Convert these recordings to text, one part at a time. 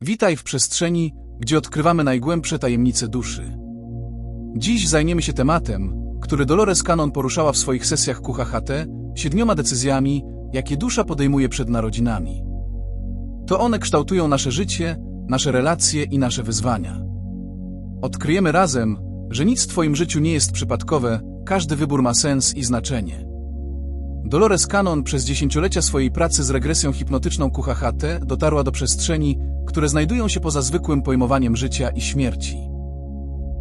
Witaj w przestrzeni, gdzie odkrywamy najgłębsze tajemnice duszy. Dziś zajmiemy się tematem, który Dolores Cannon poruszała w swoich sesjach QHHT, siedmioma decyzjami, jakie dusza podejmuje przed narodzinami. To one kształtują nasze życie, nasze relacje i nasze wyzwania. Odkryjemy razem, że nic w Twoim życiu nie jest przypadkowe, każdy wybór ma sens i znaczenie. Dolores Cannon przez dziesięciolecia swojej pracy z regresją hipnotyczną QHHT dotarła do przestrzeni, które znajdują się poza zwykłym pojmowaniem życia i śmierci.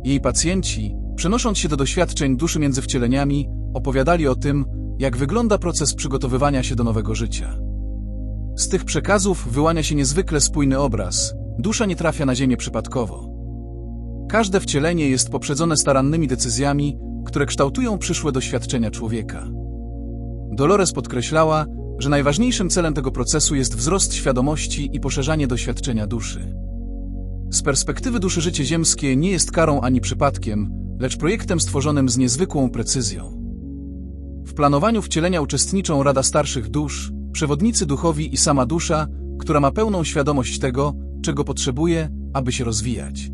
Jej pacjenci, przenosząc się do doświadczeń duszy między wcieleniami, opowiadali o tym, jak wygląda proces przygotowywania się do nowego życia. Z tych przekazów wyłania się niezwykle spójny obraz. Dusza nie trafia na ziemię przypadkowo. Każde wcielenie jest poprzedzone starannymi decyzjami, które kształtują przyszłe doświadczenia człowieka. Dolores podkreślała, że najważniejszym celem tego procesu jest wzrost świadomości i poszerzanie doświadczenia duszy. Z perspektywy duszy życie ziemskie nie jest karą ani przypadkiem, lecz projektem stworzonym z niezwykłą precyzją. W planowaniu wcielenia uczestniczą Rada Starszych Dusz, przewodnicy duchowi i sama dusza, która ma pełną świadomość tego, czego potrzebuje, aby się rozwijać.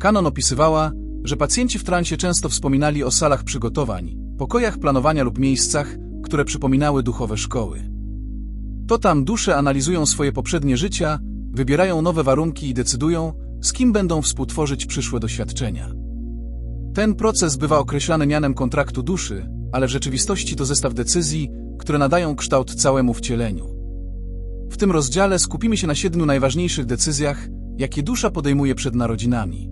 Kanon opisywała, że pacjenci w transie często wspominali o salach przygotowań, pokojach planowania lub miejscach, które przypominały duchowe szkoły. To tam dusze analizują swoje poprzednie życia, wybierają nowe warunki i decydują, z kim będą współtworzyć przyszłe doświadczenia. Ten proces bywa określany mianem kontraktu duszy, ale w rzeczywistości to zestaw decyzji, które nadają kształt całemu wcieleniu. W tym rozdziale skupimy się na siedmiu najważniejszych decyzjach, jakie dusza podejmuje przed narodzinami.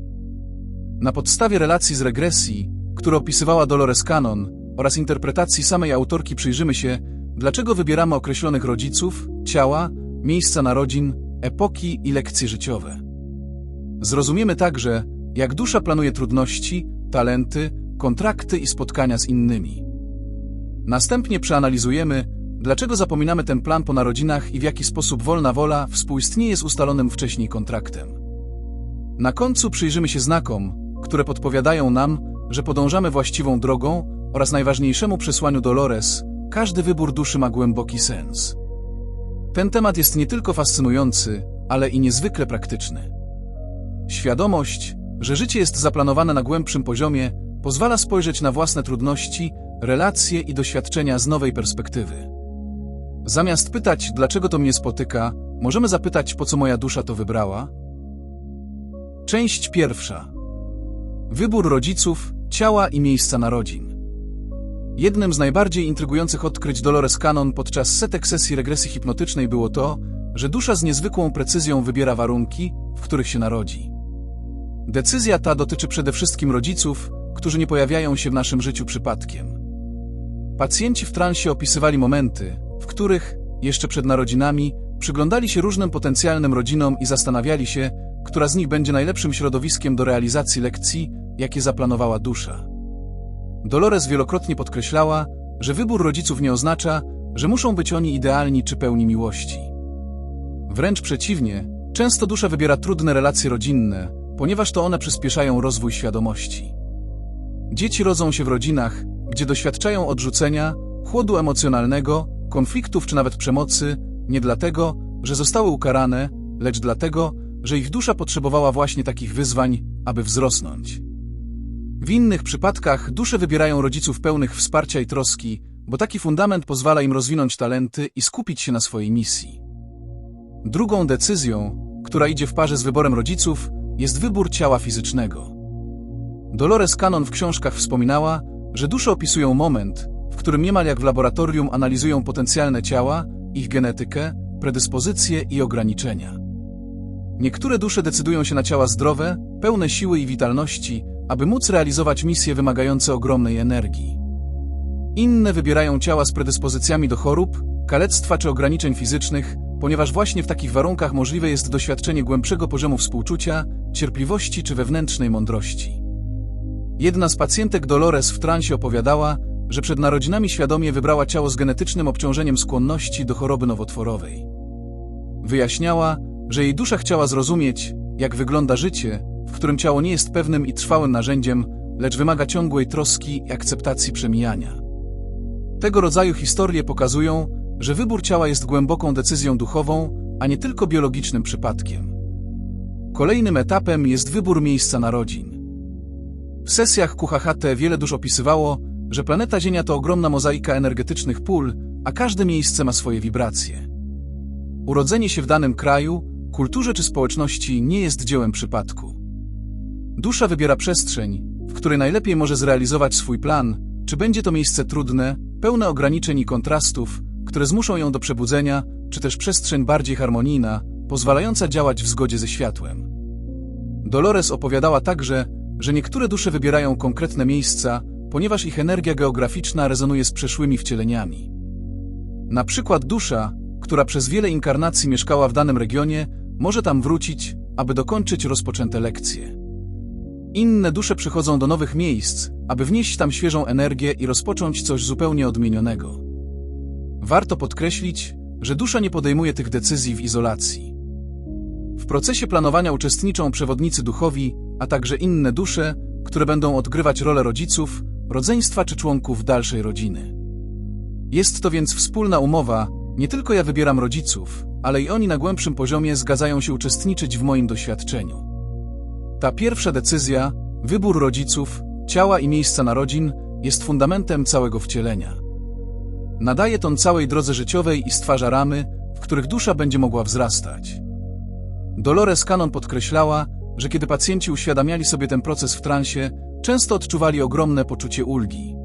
Na podstawie relacji z regresji, które opisywała Dolores Cannon, oraz interpretacji samej autorki przyjrzymy się, dlaczego wybieramy określonych rodziców, ciała, miejsca narodzin, epoki i lekcje życiowe. Zrozumiemy także, jak dusza planuje trudności, talenty, kontrakty i spotkania z innymi. Następnie przeanalizujemy, dlaczego zapominamy ten plan po narodzinach i w jaki sposób wolna wola współistnieje z ustalonym wcześniej kontraktem. Na końcu przyjrzymy się znakom, które podpowiadają nam, że podążamy właściwą drogą oraz najważniejszemu przesłaniu Dolores, każdy wybór duszy ma głęboki sens. Ten temat jest nie tylko fascynujący, ale i niezwykle praktyczny. Świadomość, że życie jest zaplanowane na głębszym poziomie, pozwala spojrzeć na własne trudności, relacje i doświadczenia z nowej perspektywy. Zamiast pytać, dlaczego to mnie spotyka, możemy zapytać, po co moja dusza to wybrała? Część pierwsza. Wybór rodziców, ciała i miejsca narodzin. Jednym z najbardziej intrygujących odkryć Dolores Cannon podczas setek sesji regresji hipnotycznej było to, że dusza z niezwykłą precyzją wybiera warunki, w których się narodzi. Decyzja ta dotyczy przede wszystkim rodziców, którzy nie pojawiają się w naszym życiu przypadkiem. Pacjenci w transie opisywali momenty, w których, jeszcze przed narodzinami, przyglądali się różnym potencjalnym rodzinom i zastanawiali się, która z nich będzie najlepszym środowiskiem do realizacji lekcji, jakie zaplanowała dusza. Dolores wielokrotnie podkreślała, że wybór rodziców nie oznacza, że muszą być oni idealni czy pełni miłości. Wręcz przeciwnie, często dusza wybiera trudne relacje rodzinne, ponieważ to one przyspieszają rozwój świadomości. Dzieci rodzą się w rodzinach, gdzie doświadczają odrzucenia, chłodu emocjonalnego, konfliktów czy nawet przemocy, nie dlatego, że zostały ukarane, lecz dlatego, że ich dusza potrzebowała właśnie takich wyzwań, aby wzrosnąć. W innych przypadkach dusze wybierają rodziców pełnych wsparcia i troski, bo taki fundament pozwala im rozwinąć talenty i skupić się na swojej misji. Drugą decyzją, która idzie w parze z wyborem rodziców, jest wybór ciała fizycznego. Dolores Cannon w książkach wspominała, że dusze opisują moment, w którym niemal jak w laboratorium analizują potencjalne ciała, ich genetykę, predyspozycje i ograniczenia. Niektóre dusze decydują się na ciała zdrowe, pełne siły i witalności, aby móc realizować misje wymagające ogromnej energii. Inne wybierają ciała z predyspozycjami do chorób, kalectwa czy ograniczeń fizycznych, ponieważ właśnie w takich warunkach możliwe jest doświadczenie głębszego poziomu współczucia, cierpliwości czy wewnętrznej mądrości. Jedna z pacjentek Dolores w transie opowiadała, że przed narodzinami świadomie wybrała ciało z genetycznym obciążeniem skłonności do choroby nowotworowej. Wyjaśniała, że jej dusza chciała zrozumieć, jak wygląda życie, w którym ciało nie jest pewnym i trwałym narzędziem, lecz wymaga ciągłej troski i akceptacji przemijania. Tego rodzaju historie pokazują, że wybór ciała jest głęboką decyzją duchową, a nie tylko biologicznym przypadkiem. Kolejnym etapem jest wybór miejsca narodzin. W sesjach QHHT wiele dusz opisywało, że planeta Ziemia to ogromna mozaika energetycznych pól, a każde miejsce ma swoje wibracje. Urodzenie się w danym kraju, kulturze czy społeczności nie jest dziełem przypadku. Dusza wybiera przestrzeń, w której najlepiej może zrealizować swój plan, czy będzie to miejsce trudne, pełne ograniczeń i kontrastów, które zmuszą ją do przebudzenia, czy też przestrzeń bardziej harmonijna, pozwalająca działać w zgodzie ze światłem. Dolores opowiadała także, że niektóre dusze wybierają konkretne miejsca, ponieważ ich energia geograficzna rezonuje z przeszłymi wcieleniami. Na przykład dusza, która przez wiele inkarnacji mieszkała w danym regionie, może tam wrócić, aby dokończyć rozpoczęte lekcje. Inne dusze przychodzą do nowych miejsc, aby wnieść tam świeżą energię i rozpocząć coś zupełnie odmienionego. Warto podkreślić, że dusza nie podejmuje tych decyzji w izolacji. W procesie planowania uczestniczą przewodnicy duchowi, a także inne dusze, które będą odgrywać rolę rodziców, rodzeństwa czy członków dalszej rodziny. Jest to więc wspólna umowa, nie tylko ja wybieram rodziców, ale i oni na głębszym poziomie zgadzają się uczestniczyć w moim doświadczeniu. Ta pierwsza decyzja, wybór rodziców, ciała i miejsca narodzin, jest fundamentem całego wcielenia. Nadaje ton całej drodze życiowej i stwarza ramy, w których dusza będzie mogła wzrastać. Dolores Cannon podkreślała, że kiedy pacjenci uświadamiali sobie ten proces w transie, często odczuwali ogromne poczucie ulgi.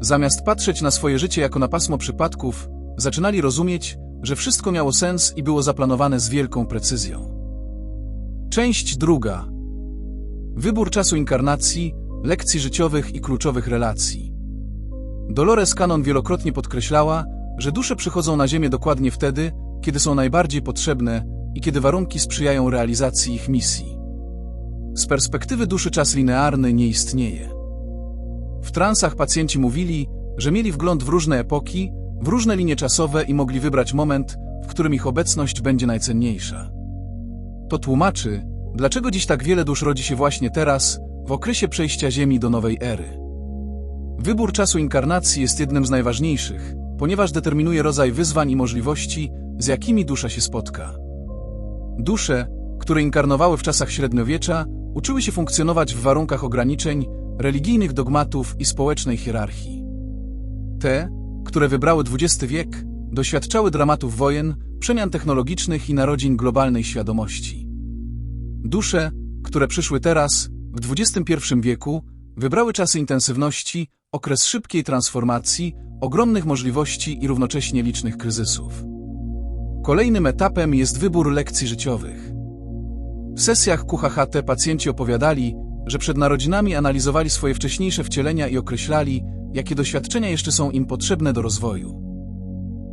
Zamiast patrzeć na swoje życie jako na pasmo przypadków, zaczynali rozumieć, że wszystko miało sens i było zaplanowane z wielką precyzją. Część druga. Wybór czasu inkarnacji, lekcji życiowych i kluczowych relacji. Dolores Cannon wielokrotnie podkreślała, że dusze przychodzą na Ziemię dokładnie wtedy, kiedy są najbardziej potrzebne i kiedy warunki sprzyjają realizacji ich misji. Z perspektywy duszy czas linearny nie istnieje. W transach pacjenci mówili, że mieli wgląd w różne epoki, w różne linie czasowe i mogli wybrać moment, w którym ich obecność będzie najcenniejsza. To tłumaczy, dlaczego dziś tak wiele dusz rodzi się właśnie teraz, w okresie przejścia Ziemi do nowej ery. Wybór czasu inkarnacji jest jednym z najważniejszych, ponieważ determinuje rodzaj wyzwań i możliwości, z jakimi dusza się spotka. Dusze, które inkarnowały w czasach średniowiecza, uczyły się funkcjonować w warunkach ograniczeń, religijnych dogmatów i społecznej hierarchii. Te, które wybrały XX wiek, doświadczały dramatów wojen, przemian technologicznych i narodzin globalnej świadomości. Dusze, które przyszły teraz, w XXI wieku, wybrały czasy intensywności, okres szybkiej transformacji, ogromnych możliwości i równocześnie licznych kryzysów. Kolejnym etapem jest wybór lekcji życiowych. W sesjach QHHT pacjenci opowiadali, że przed narodzinami analizowali swoje wcześniejsze wcielenia i określali, jakie doświadczenia jeszcze są im potrzebne do rozwoju.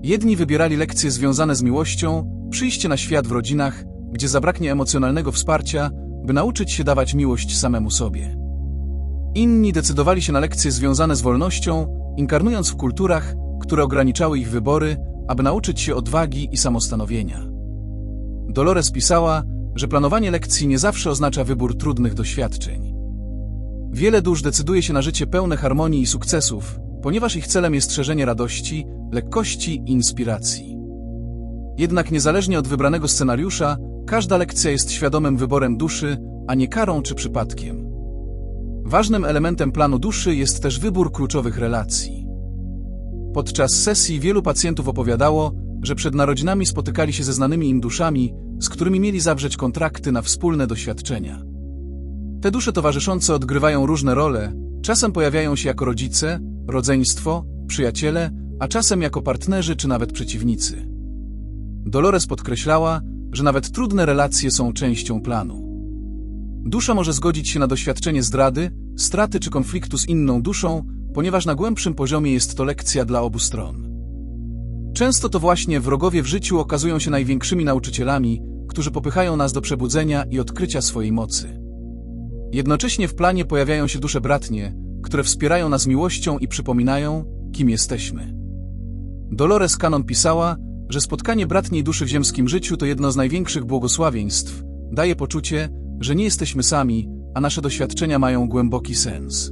Jedni wybierali lekcje związane z miłością, przyjście na świat w rodzinach, gdzie zabraknie emocjonalnego wsparcia, by nauczyć się dawać miłość samemu sobie. Inni decydowali się na lekcje związane z wolnością, inkarnując w kulturach, które ograniczały ich wybory, aby nauczyć się odwagi i samostanowienia. Dolores pisała, że planowanie lekcji nie zawsze oznacza wybór trudnych doświadczeń. Wiele dusz decyduje się na życie pełne harmonii i sukcesów, ponieważ ich celem jest szerzenie radości, lekkości i inspiracji. Jednak niezależnie od wybranego scenariusza, każda lekcja jest świadomym wyborem duszy, a nie karą czy przypadkiem. Ważnym elementem planu duszy jest też wybór kluczowych relacji. Podczas sesji wielu pacjentów opowiadało, że przed narodzinami spotykali się ze znanymi im duszami, z którymi mieli zawrzeć kontrakty na wspólne doświadczenia. Te dusze towarzyszące odgrywają różne role, czasem pojawiają się jako rodzice, rodzeństwo, przyjaciele, a czasem jako partnerzy czy nawet przeciwnicy. Dolores podkreślała, że nawet trudne relacje są częścią planu. Dusza może zgodzić się na doświadczenie zdrady, straty czy konfliktu z inną duszą, ponieważ na głębszym poziomie jest to lekcja dla obu stron. Często to właśnie wrogowie w życiu okazują się największymi nauczycielami, którzy popychają nas do przebudzenia i odkrycia swojej mocy. Jednocześnie w planie pojawiają się dusze bratnie, które wspierają nas miłością i przypominają, kim jesteśmy. Dolores Cannon pisała, że spotkanie bratniej duszy w ziemskim życiu to jedno z największych błogosławieństw, daje poczucie, że nie jesteśmy sami, a nasze doświadczenia mają głęboki sens.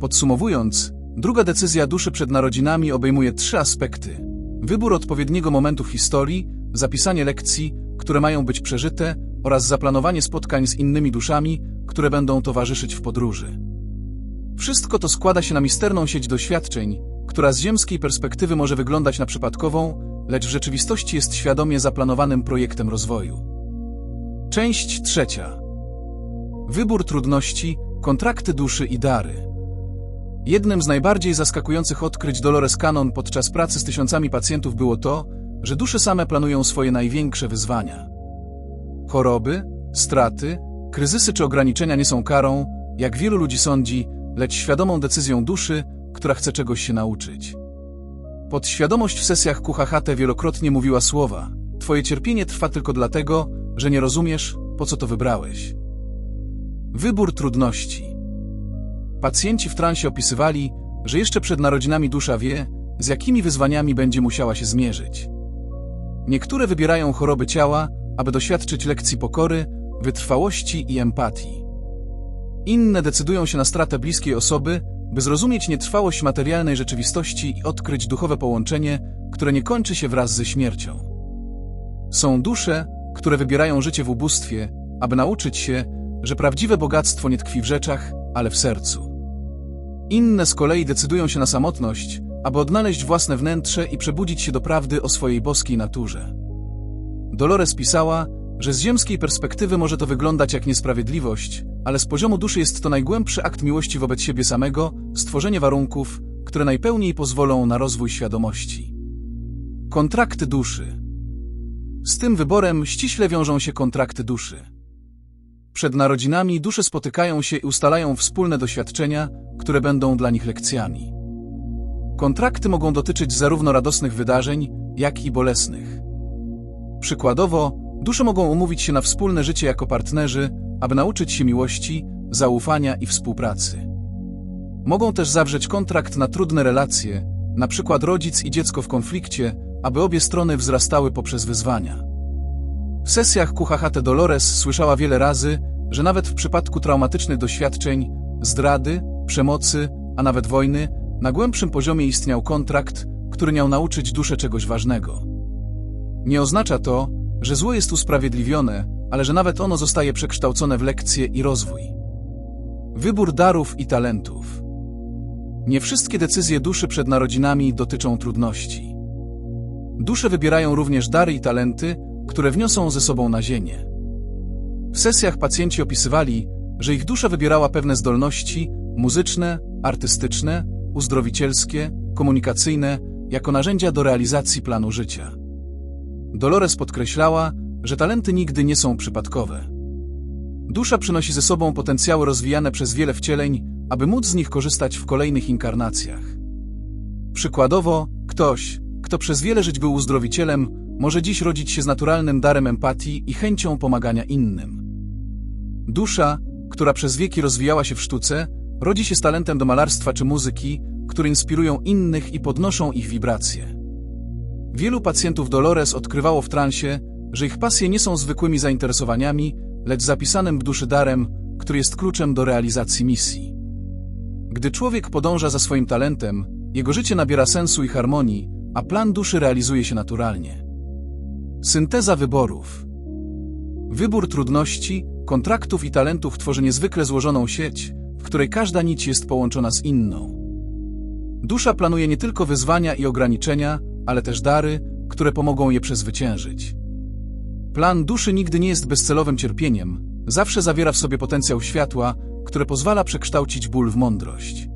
Podsumowując, druga decyzja duszy przed narodzinami obejmuje trzy aspekty. Wybór odpowiedniego momentu w historii, zapisanie lekcji, które mają być przeżyte, oraz zaplanowanie spotkań z innymi duszami, które będą towarzyszyć w podróży. Wszystko to składa się na misterną sieć doświadczeń, która z ziemskiej perspektywy może wyglądać na przypadkową, lecz w rzeczywistości jest świadomie zaplanowanym projektem rozwoju. Część trzecia. Wybór trudności, kontrakty duszy i dary. Jednym z najbardziej zaskakujących odkryć Dolores Cannon podczas pracy z tysiącami pacjentów było to, że dusze same planują swoje największe wyzwania. Choroby, straty, kryzysy czy ograniczenia nie są karą, jak wielu ludzi sądzi, lecz świadomą decyzją duszy, która chce czegoś się nauczyć. Podświadomość w sesjach QHHT wielokrotnie mówiła słowa Twoje cierpienie trwa tylko dlatego, że nie rozumiesz, po co to wybrałeś. Wybór trudności. Pacjenci w transie opisywali, że jeszcze przed narodzinami dusza wie, z jakimi wyzwaniami będzie musiała się zmierzyć. Niektóre wybierają choroby ciała, aby doświadczyć lekcji pokory, wytrwałości i empatii. Inne decydują się na stratę bliskiej osoby, by zrozumieć nietrwałość materialnej rzeczywistości i odkryć duchowe połączenie, które nie kończy się wraz ze śmiercią. Są dusze, które wybierają życie w ubóstwie, aby nauczyć się, że prawdziwe bogactwo nie tkwi w rzeczach, ale w sercu. Inne z kolei decydują się na samotność, aby odnaleźć własne wnętrze i przebudzić się do prawdy o swojej boskiej naturze. Dolores pisała, że z ziemskiej perspektywy może to wyglądać jak niesprawiedliwość, ale z poziomu duszy jest to najgłębszy akt miłości wobec siebie samego, stworzenie warunków, które najpełniej pozwolą na rozwój świadomości. Kontrakty duszy. Z tym wyborem ściśle wiążą się kontrakty duszy. Przed narodzinami dusze spotykają się i ustalają wspólne doświadczenia, które będą dla nich lekcjami. Kontrakty mogą dotyczyć zarówno radosnych wydarzeń, jak i bolesnych. Przykładowo, dusze mogą umówić się na wspólne życie jako partnerzy, aby nauczyć się miłości, zaufania i współpracy. Mogą też zawrzeć kontrakt na trudne relacje, na przykład rodzic i dziecko w konflikcie, aby obie strony wzrastały poprzez wyzwania. W sesjach QHHT Dolores słyszała wiele razy, że nawet w przypadku traumatycznych doświadczeń, zdrady, przemocy, a nawet wojny, na głębszym poziomie istniał kontrakt, który miał nauczyć duszę czegoś ważnego. Nie oznacza to, że zło jest usprawiedliwione, ale że nawet ono zostaje przekształcone w lekcje i rozwój. Wybór darów i talentów. Nie wszystkie decyzje duszy przed narodzinami dotyczą trudności. Dusze wybierają również dary i talenty, które wniosą ze sobą na ziemię. W sesjach pacjenci opisywali, że ich dusza wybierała pewne zdolności muzyczne, artystyczne, uzdrowicielskie, komunikacyjne jako narzędzia do realizacji planu życia. Dolores podkreślała, że talenty nigdy nie są przypadkowe. Dusza przynosi ze sobą potencjały rozwijane przez wiele wcieleń, aby móc z nich korzystać w kolejnych inkarnacjach. Przykładowo, ktoś, kto przez wiele żyć był uzdrowicielem, może dziś rodzić się z naturalnym darem empatii i chęcią pomagania innym. Dusza, która przez wieki rozwijała się w sztuce, rodzi się z talentem do malarstwa czy muzyki, które inspirują innych i podnoszą ich wibracje. Wielu pacjentów Dolores odkrywało w transie, że ich pasje nie są zwykłymi zainteresowaniami, lecz zapisanym w duszy darem, który jest kluczem do realizacji misji. Gdy człowiek podąża za swoim talentem, jego życie nabiera sensu i harmonii, a plan duszy realizuje się naturalnie. Synteza wyborów. Wybór trudności, kontraktów i talentów tworzy niezwykle złożoną sieć, w której każda nić jest połączona z inną. Dusza planuje nie tylko wyzwania i ograniczenia, ale też dary, które pomogą je przezwyciężyć. Plan duszy nigdy nie jest bezcelowym cierpieniem, zawsze zawiera w sobie potencjał światła, które pozwala przekształcić ból w mądrość.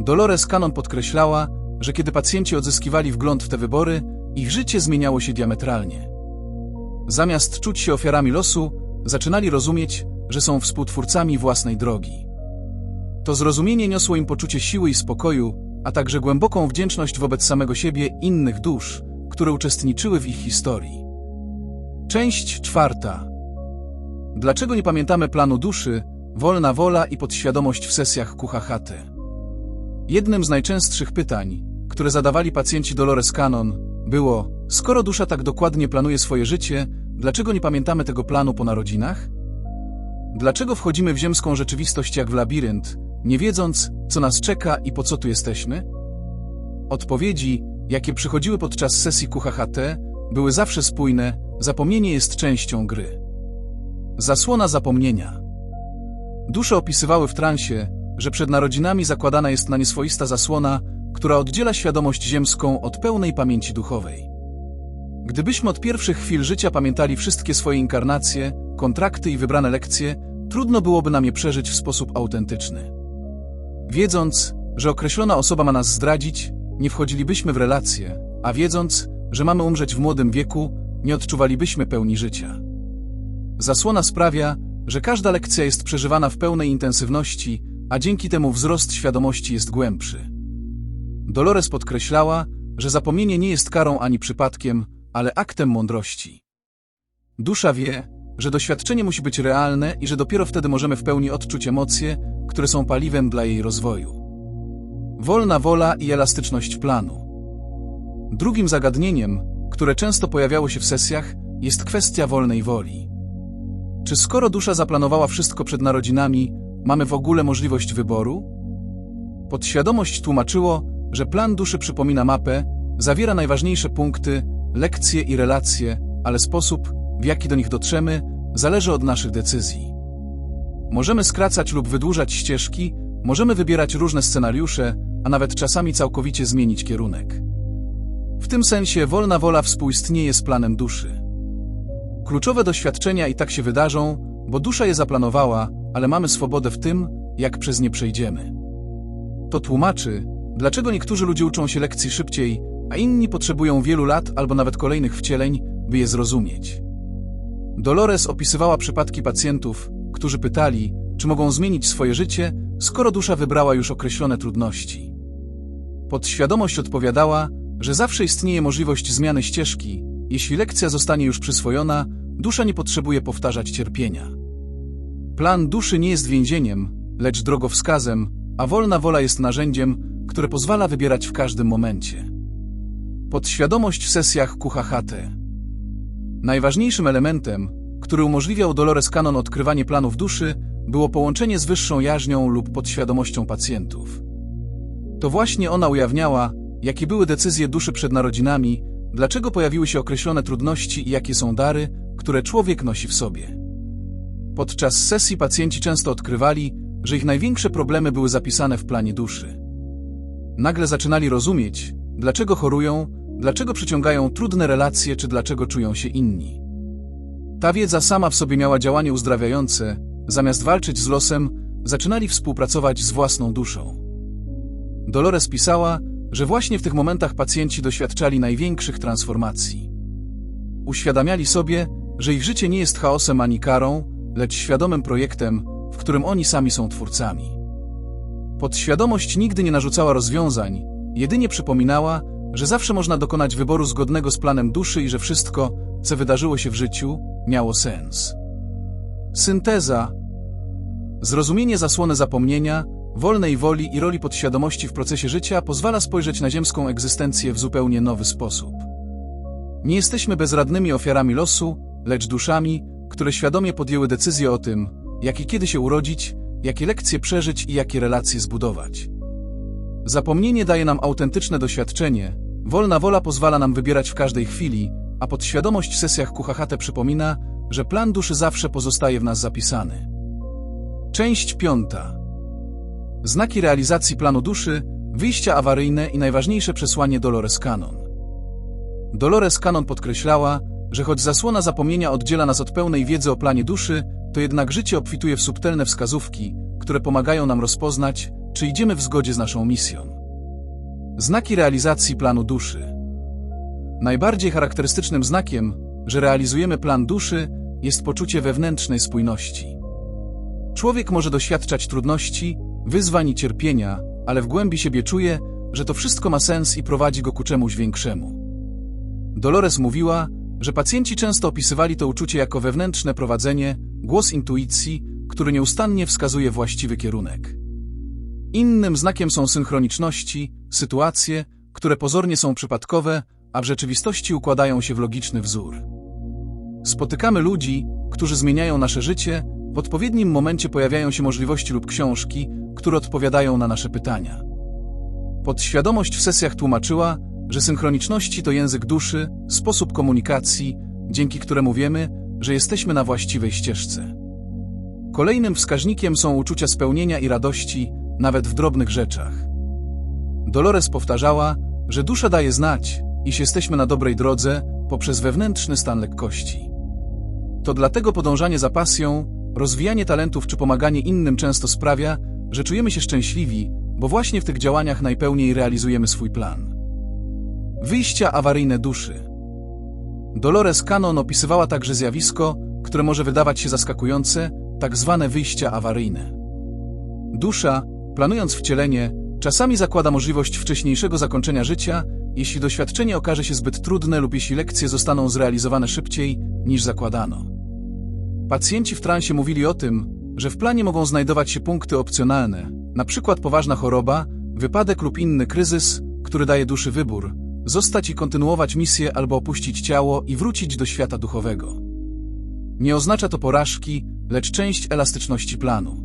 Dolores Cannon podkreślała, że kiedy pacjenci odzyskiwali wgląd w te wybory, ich życie zmieniało się diametralnie. Zamiast czuć się ofiarami losu, zaczynali rozumieć, że są współtwórcami własnej drogi. To zrozumienie niosło im poczucie siły i spokoju, a także głęboką wdzięczność wobec samego siebie innych dusz, które uczestniczyły w ich historii. Część czwarta. Dlaczego nie pamiętamy planu duszy, wolna wola i podświadomość w sesjach QHHT? Jednym z najczęstszych pytań, które zadawali pacjenci Dolores Cannon, było, skoro dusza tak dokładnie planuje swoje życie, dlaczego nie pamiętamy tego planu po narodzinach? Dlaczego wchodzimy w ziemską rzeczywistość jak w labirynt, nie wiedząc, co nas czeka i po co tu jesteśmy? Odpowiedzi, jakie przychodziły podczas sesji QHHT, były zawsze spójne, zapomnienie jest częścią gry. Zasłona zapomnienia. Dusze opisywały w transie, że przed narodzinami zakładana jest na nie swoista zasłona, która oddziela świadomość ziemską od pełnej pamięci duchowej. Gdybyśmy od pierwszych chwil życia pamiętali wszystkie swoje inkarnacje, kontrakty i wybrane lekcje, trudno byłoby nam je przeżyć w sposób autentyczny. Wiedząc, że określona osoba ma nas zdradzić, nie wchodzilibyśmy w relacje, a wiedząc, że mamy umrzeć w młodym wieku, nie odczuwalibyśmy pełni życia. Zasłona sprawia, że każda lekcja jest przeżywana w pełnej intensywności, a dzięki temu wzrost świadomości jest głębszy. Dolores podkreślała, że zapomnienie nie jest karą ani przypadkiem, ale aktem mądrości. Dusza wie, że doświadczenie musi być realne i że dopiero wtedy możemy w pełni odczuć emocje, które są paliwem dla jej rozwoju. Wolna wola i elastyczność planu. Drugim zagadnieniem, które często pojawiało się w sesjach, jest kwestia wolnej woli. Czy skoro dusza zaplanowała wszystko przed narodzinami, mamy w ogóle możliwość wyboru? Podświadomość tłumaczyło, że plan duszy przypomina mapę, zawiera najważniejsze punkty, lekcje i relacje, ale sposób, w jaki do nich dotrzemy, zależy od naszych decyzji. Możemy skracać lub wydłużać ścieżki, możemy wybierać różne scenariusze, a nawet czasami całkowicie zmienić kierunek. W tym sensie wolna wola współistnieje z planem duszy. Kluczowe doświadczenia i tak się wydarzą, bo dusza je zaplanowała, ale mamy swobodę w tym, jak przez nie przejdziemy. To tłumaczy, dlaczego niektórzy ludzie uczą się lekcji szybciej, a inni potrzebują wielu lat albo nawet kolejnych wcieleń, by je zrozumieć. Dolores opisywała przypadki pacjentów, którzy pytali, czy mogą zmienić swoje życie, skoro dusza wybrała już określone trudności. Podświadomość odpowiadała, że zawsze istnieje możliwość zmiany ścieżki, jeśli lekcja zostanie już przyswojona, dusza nie potrzebuje powtarzać cierpienia. Plan duszy nie jest więzieniem, lecz drogowskazem, a wolna wola jest narzędziem, które pozwala wybierać w każdym momencie. Podświadomość w sesjach QHHT Najważniejszym elementem, który umożliwiał Dolores Cannon odkrywanie planów duszy, było połączenie z wyższą jaźnią lub podświadomością pacjentów. To właśnie ona ujawniała, jakie były decyzje duszy przed narodzinami, dlaczego pojawiły się określone trudności i jakie są dary, które człowiek nosi w sobie. Podczas sesji pacjenci często odkrywali, że ich największe problemy były zapisane w planie duszy. Nagle zaczynali rozumieć, dlaczego chorują, dlaczego przyciągają trudne relacje czy dlaczego czują się inni. Ta wiedza sama w sobie miała działanie uzdrawiające, zamiast walczyć z losem, zaczynali współpracować z własną duszą. Dolores pisała, że właśnie w tych momentach pacjenci doświadczali największych transformacji. Uświadamiali sobie, że ich życie nie jest chaosem ani karą, lecz świadomym projektem, w którym oni sami są twórcami. Podświadomość nigdy nie narzucała rozwiązań, jedynie przypominała, że zawsze można dokonać wyboru zgodnego z planem duszy i że wszystko, co wydarzyło się w życiu, miało sens. Synteza Zrozumienie zasłony zapomnienia, wolnej woli i roli podświadomości w procesie życia pozwala spojrzeć na ziemską egzystencję w zupełnie nowy sposób. Nie jesteśmy bezradnymi ofiarami losu, lecz duszami, które świadomie podjęły decyzję o tym, jak i kiedy się urodzić, jakie lekcje przeżyć i jakie relacje zbudować. Zapomnienie daje nam autentyczne doświadczenie, wolna wola pozwala nam wybierać w każdej chwili, a podświadomość w sesjach Kuchahate przypomina, że plan duszy zawsze pozostaje w nas zapisany. Część piąta. Znaki realizacji planu duszy, wyjścia awaryjne i najważniejsze przesłanie Dolores Cannon. Dolores Cannon podkreślała, że choć zasłona zapomnienia oddziela nas od pełnej wiedzy o planie duszy, to jednak życie obfituje w subtelne wskazówki, które pomagają nam rozpoznać, czy idziemy w zgodzie z naszą misją. Znaki realizacji planu duszy. Najbardziej charakterystycznym znakiem, że realizujemy plan duszy, jest poczucie wewnętrznej spójności. Człowiek może doświadczać trudności, wyzwań i cierpienia, ale w głębi siebie czuje, że to wszystko ma sens i prowadzi go ku czemuś większemu. Dolores mówiła, że pacjenci często opisywali to uczucie jako wewnętrzne prowadzenie, głos intuicji, który nieustannie wskazuje właściwy kierunek. Innym znakiem są synchroniczności, sytuacje, które pozornie są przypadkowe, a w rzeczywistości układają się w logiczny wzór. Spotykamy ludzi, którzy zmieniają nasze życie, w odpowiednim momencie pojawiają się możliwości lub książki, które odpowiadają na nasze pytania. Podświadomość w sesjach tłumaczyła, że synchroniczności to język duszy, sposób komunikacji, dzięki któremu wiemy, że jesteśmy na właściwej ścieżce. Kolejnym wskaźnikiem są uczucia spełnienia i radości, nawet w drobnych rzeczach. Dolores powtarzała, że dusza daje znać, iż jesteśmy na dobrej drodze poprzez wewnętrzny stan lekkości. To dlatego podążanie za pasją, rozwijanie talentów czy pomaganie innym często sprawia, że czujemy się szczęśliwi, bo właśnie w tych działaniach najpełniej realizujemy swój plan. Wyjścia awaryjne duszy. Dolores Cannon opisywała także zjawisko, które może wydawać się zaskakujące, tak zwane wyjścia awaryjne. Dusza, planując wcielenie, czasami zakłada możliwość wcześniejszego zakończenia życia, jeśli doświadczenie okaże się zbyt trudne lub jeśli lekcje zostaną zrealizowane szybciej, niż zakładano. Pacjenci w transie mówili o tym, że w planie mogą znajdować się punkty opcjonalne, na przykład poważna choroba, wypadek lub inny kryzys, który daje duszy wybór, zostać i kontynuować misję albo opuścić ciało i wrócić do świata duchowego. Nie oznacza to porażki, lecz część elastyczności planu.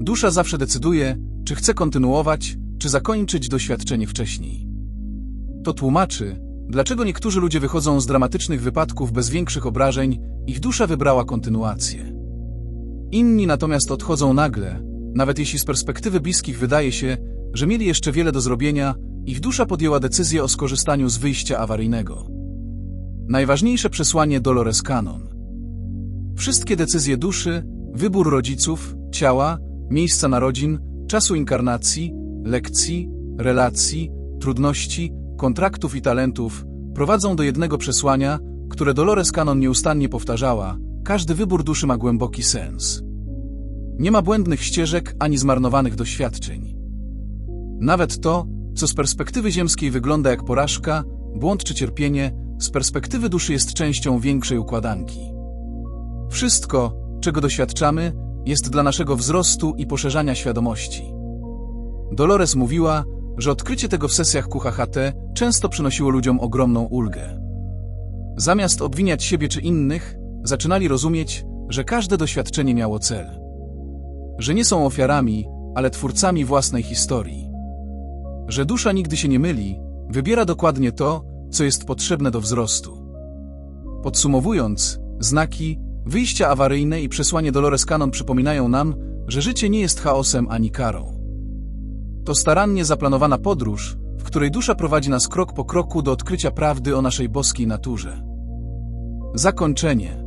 Dusza zawsze decyduje, czy chce kontynuować, czy zakończyć doświadczenie wcześniej. To tłumaczy, dlaczego niektórzy ludzie wychodzą z dramatycznych wypadków bez większych obrażeń, ich dusza wybrała kontynuację. Inni natomiast odchodzą nagle, nawet jeśli z perspektywy bliskich wydaje się, że mieli jeszcze wiele do zrobienia, ich dusza podjęła decyzję o skorzystaniu z wyjścia awaryjnego. Najważniejsze przesłanie Dolores Cannon. Wszystkie decyzje duszy, wybór rodziców, ciała, miejsca narodzin, czasu inkarnacji, lekcji, relacji, trudności, kontraktów i talentów prowadzą do jednego przesłania, które Dolores Cannon nieustannie powtarzała, każdy wybór duszy ma głęboki sens. Nie ma błędnych ścieżek ani zmarnowanych doświadczeń. Nawet to, co z perspektywy ziemskiej wygląda jak porażka, błąd czy cierpienie, z perspektywy duszy jest częścią większej układanki. Wszystko, czego doświadczamy, jest dla naszego wzrostu i poszerzania świadomości. Dolores mówiła, że odkrycie tego w sesjach QHHT często przynosiło ludziom ogromną ulgę. Zamiast obwiniać siebie czy innych, zaczynali rozumieć, że każde doświadczenie miało cel. Że nie są ofiarami, ale twórcami własnej historii. Że dusza nigdy się nie myli, wybiera dokładnie to, co jest potrzebne do wzrostu. Podsumowując, znaki, wyjścia awaryjne i przesłanie Dolores Cannon przypominają nam, że życie nie jest chaosem ani karą. To starannie zaplanowana podróż, w której dusza prowadzi nas krok po kroku do odkrycia prawdy o naszej boskiej naturze. Zakończenie.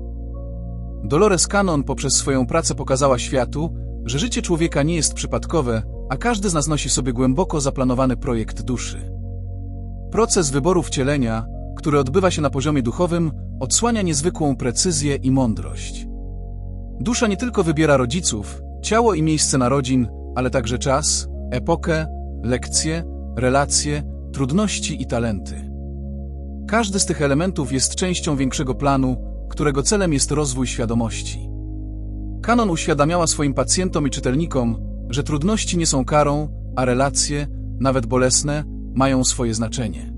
Dolores Cannon poprzez swoją pracę pokazała światu, że życie człowieka nie jest przypadkowe, a każdy z nas nosi sobie głęboko zaplanowany projekt duszy. Proces wyboru wcielenia, który odbywa się na poziomie duchowym, odsłania niezwykłą precyzję i mądrość. Dusza nie tylko wybiera rodziców, ciało i miejsce narodzin, ale także czas, epokę, lekcje, relacje, trudności i talenty. Każdy z tych elementów jest częścią większego planu, którego celem jest rozwój świadomości. Kanon uświadamiała swoim pacjentom i czytelnikom, że trudności nie są karą, a relacje, nawet bolesne, mają swoje znaczenie.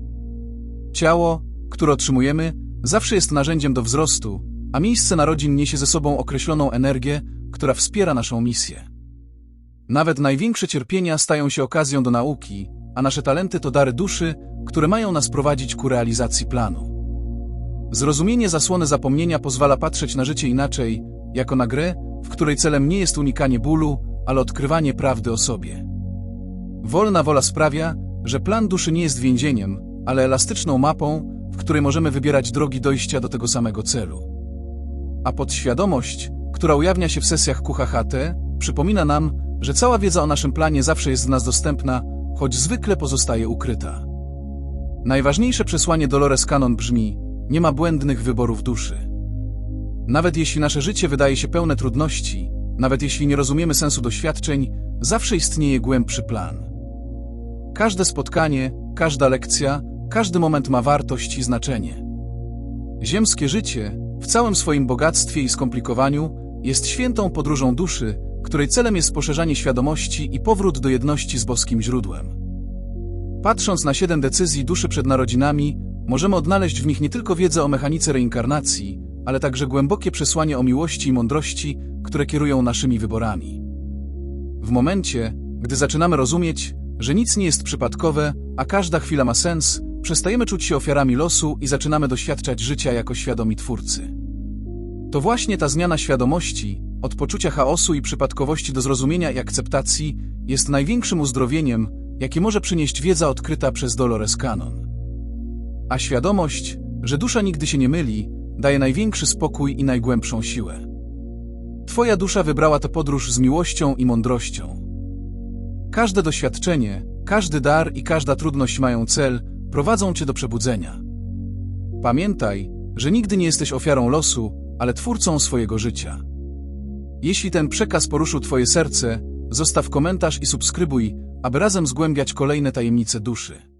Ciało, które otrzymujemy, zawsze jest narzędziem do wzrostu, a miejsce narodzin niesie ze sobą określoną energię, która wspiera naszą misję. Nawet największe cierpienia stają się okazją do nauki, a nasze talenty to dary duszy, które mają nas prowadzić ku realizacji planu. Zrozumienie zasłony zapomnienia pozwala patrzeć na życie inaczej, jako na grę, w której celem nie jest unikanie bólu, ale odkrywanie prawdy o sobie. Wolna wola sprawia, że plan duszy nie jest więzieniem, ale elastyczną mapą, w której możemy wybierać drogi dojścia do tego samego celu. A podświadomość, która ujawnia się w sesjach QHHT, przypomina nam, że cała wiedza o naszym planie zawsze jest w nas dostępna, choć zwykle pozostaje ukryta. Najważniejsze przesłanie Dolores Cannon brzmi: Nie ma błędnych wyborów duszy. Nawet jeśli nasze życie wydaje się pełne trudności, nawet jeśli nie rozumiemy sensu doświadczeń, zawsze istnieje głębszy plan. Każde spotkanie, każda lekcja, każdy moment ma wartość i znaczenie. Ziemskie życie, w całym swoim bogactwie i skomplikowaniu, jest świętą podróżą duszy, której celem jest poszerzanie świadomości i powrót do jedności z boskim źródłem. Patrząc na siedem decyzji duszy przed narodzinami, możemy odnaleźć w nich nie tylko wiedzę o mechanice reinkarnacji, ale także głębokie przesłanie o miłości i mądrości, które kierują naszymi wyborami. W momencie, gdy zaczynamy rozumieć, że nic nie jest przypadkowe, a każda chwila ma sens, przestajemy czuć się ofiarami losu i zaczynamy doświadczać życia jako świadomi twórcy. To właśnie ta zmiana świadomości, od poczucia chaosu i przypadkowości do zrozumienia i akceptacji, jest największym uzdrowieniem, jakie może przynieść wiedza odkryta przez Dolores Cannon. A świadomość, że dusza nigdy się nie myli, daje największy spokój i najgłębszą siłę. Twoja dusza wybrała tę podróż z miłością i mądrością. Każde doświadczenie, każdy dar i każda trudność mają cel, prowadzą cię do przebudzenia. Pamiętaj, że nigdy nie jesteś ofiarą losu, ale twórcą swojego życia. Jeśli ten przekaz poruszył Twoje serce, zostaw komentarz i subskrybuj, aby razem zgłębiać kolejne tajemnice duszy.